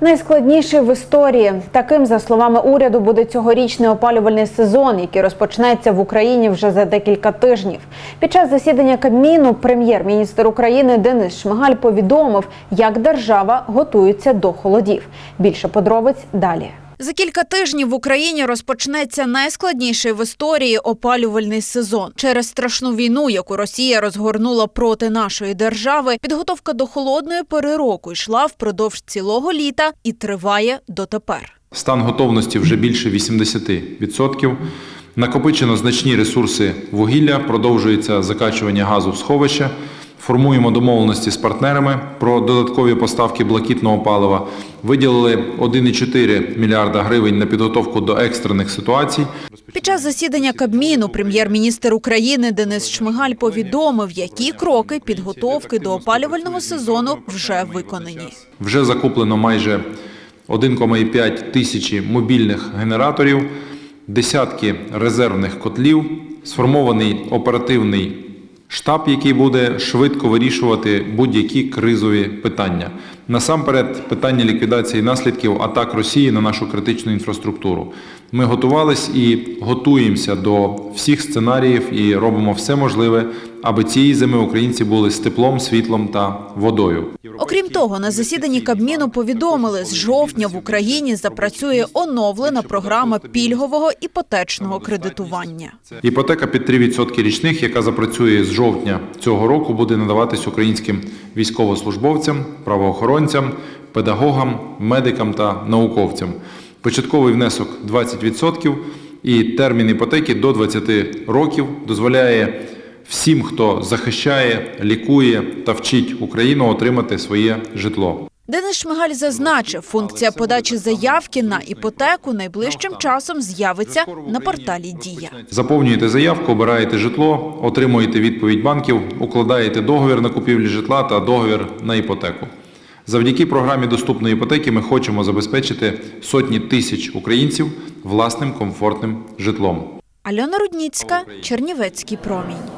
Найскладніший в історії таким, за словами уряду, буде цьогорічний опалювальний сезон, який розпочнеться в Україні вже за декілька тижнів. Під час засідання Кабміну прем'єр-міністр України Денис Шмигаль повідомив, як держава готується до холодів. Більше подробиць далі. За кілька тижнів в Україні розпочнеться найскладніший в історії опалювальний сезон. Через страшну війну, яку Росія розгорнула проти нашої держави, підготовка до холодної пори року йшла впродовж цілого літа і триває дотепер. Стан готовності вже більше 80%. Накопичено значні ресурси вугілля, продовжується закачування газу в сховище. Формуємо домовленості з партнерами про додаткові поставки блакитного палива. Виділили 1,4 мільярда гривень на підготовку до екстрених ситуацій. Під час засідання Кабміну прем'єр-міністр України Денис Шмигаль повідомив, які кроки підготовки до опалювального сезону вже виконані. Вже закуплено майже 1,5 тисячі мобільних генераторів, десятки резервних котлів, сформований оперативний штаб, який буде швидко вирішувати будь-які кризові питання. Насамперед, питання ліквідації наслідків атак Росії на нашу критичну інфраструктуру. Ми готувались і готуємося до всіх сценаріїв і робимо все можливе, аби цієї зими українці були з теплом, світлом та водою. Окрім того, на засіданні Кабміну повідомили, з жовтня в Україні запрацює оновлена програма пільгового іпотечного кредитування. Іпотека під 3% річних, яка запрацює з жовтня цього року, буде надаватись українським військовослужбовцям, правоохоронцям, педагогам, медикам та науковцям. Початковий внесок 20% і термін іпотеки до 20 років дозволяє всім, хто захищає, лікує та вчить Україну отримати своє житло. Денис Шмигаль зазначив, функція подачі заявки на іпотеку найближчим часом з'явиться на порталі Дія. Заповнюєте заявку, обираєте житло, отримуєте відповідь банків, укладаєте договір на купівлю житла та договір на іпотеку. Завдяки програмі доступної іпотеки ми хочемо забезпечити сотні тисяч українців власним комфортним житлом. Альона Рудніцька, Чернівецький промінь.